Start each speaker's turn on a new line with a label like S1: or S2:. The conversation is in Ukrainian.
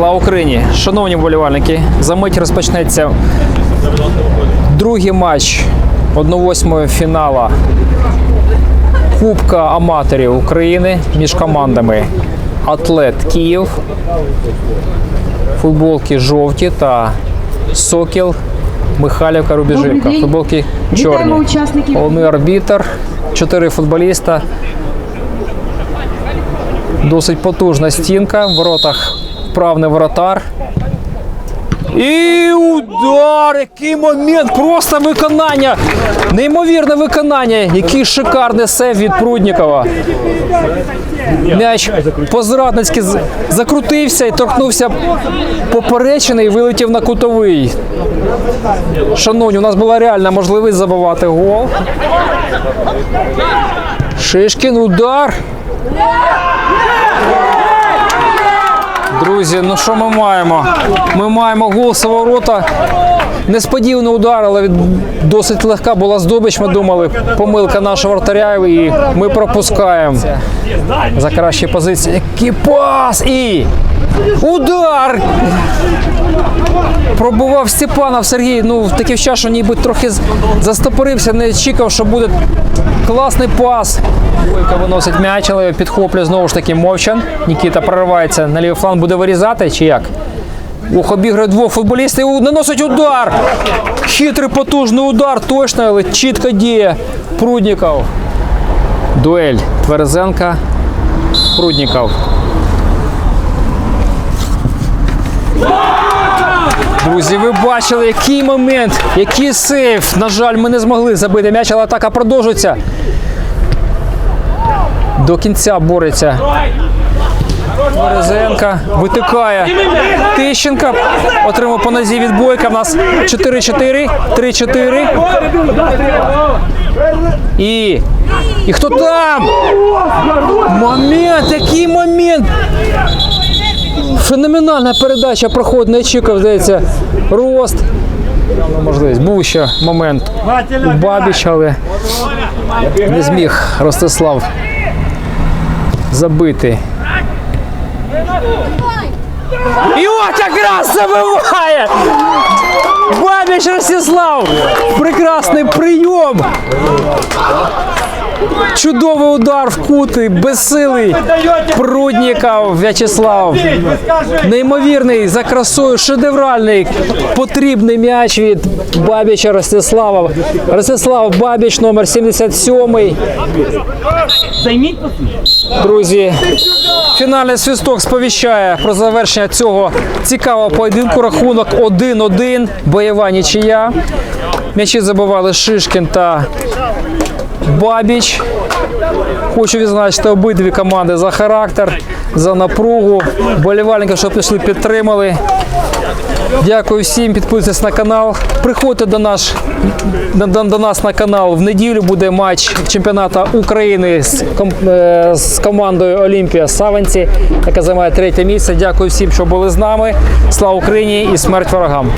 S1: Слава Україні! Шановні вболівальники, за мить розпочнеться другий матч 1-8 фінала Кубка аматорів України між командами Атлет Київ, футболки жовті та Сокіл Михайлівка Рубіжівка. Футболки чорні. Головний арбітр, чотири футболіста. Досить потужна стінка. В воротах правний воротар. І удар! Який момент! Просто виконання! Неймовірне виконання! Який шикарний сев від Пруднікова. М'яч по-зрадницьки закрутився і торкнувся поперечини і вилетів на кутовий. Шановні, у нас була реальна можливість забивати гол. Шишкін удар. Друзі, ну що ми маємо? Ми маємо гол з ворота. Несподіваний удар, від- досить легка була здобич. Ми думали, помилка нашого вратаря, і ми пропускаємо. За кращі позиції. Який пас! І удар! Пробував Степанов Сергій. Ну, в такий час, що ніби трохи застопорився, не очікував, що буде класний пас. Бойко виносить м'яч, але підхоплює знову ж таки Мовчан. Нікіта проривається на лівий фланг, буде вирізати чи як? Ох, обіграє двох футболістів, наносить удар. Хитрий потужний удар, точно, але чітко діє Прудніков. Дуель Тверезенка. Прудніков. Друзі, ви бачили, який момент, який сейф. На жаль, ми не змогли забити м'яч, але атака продовжується. До кінця бореться. Березенка витикає. Тищенка отримав по нозі від бойка. В нас 4-4, 3-4. І. І хто там? Момент, який момент! Феноменальна передача проходить, не очікував, здається, рост. Можливість. Був ще момент у Бабіч, але не зміг Ростислав забити. І от якраз забиває! Бабіч Ростислав! Прекрасний прийом! Чудовий удар в кути, безсилий. Прудніков В'ячеслав. Неймовірний за красою, шедевральний потрібний м'яч від Бабіча Ростислава. Ростислав Бабіч, номер 77. Друзі, фінальний свисток сповіщає про завершення цього цікавого поєдинку. Рахунок 1-1. Бойова нічия. М'ячі забивали Шишкін та Бабіч. Хочу відзначити обидві команди за характер, за напругу. Болівальників, що прийшли, підтримали. Дякую всім, підписуйтесь на канал. Приходьте до, наш, до, до- нас на канал. В неділю буде матч чемпіонату України з, е, з командою Олімпія Саванці, яка займає третє місце. Дякую всім, що були з нами. Слава Україні і смерть ворогам!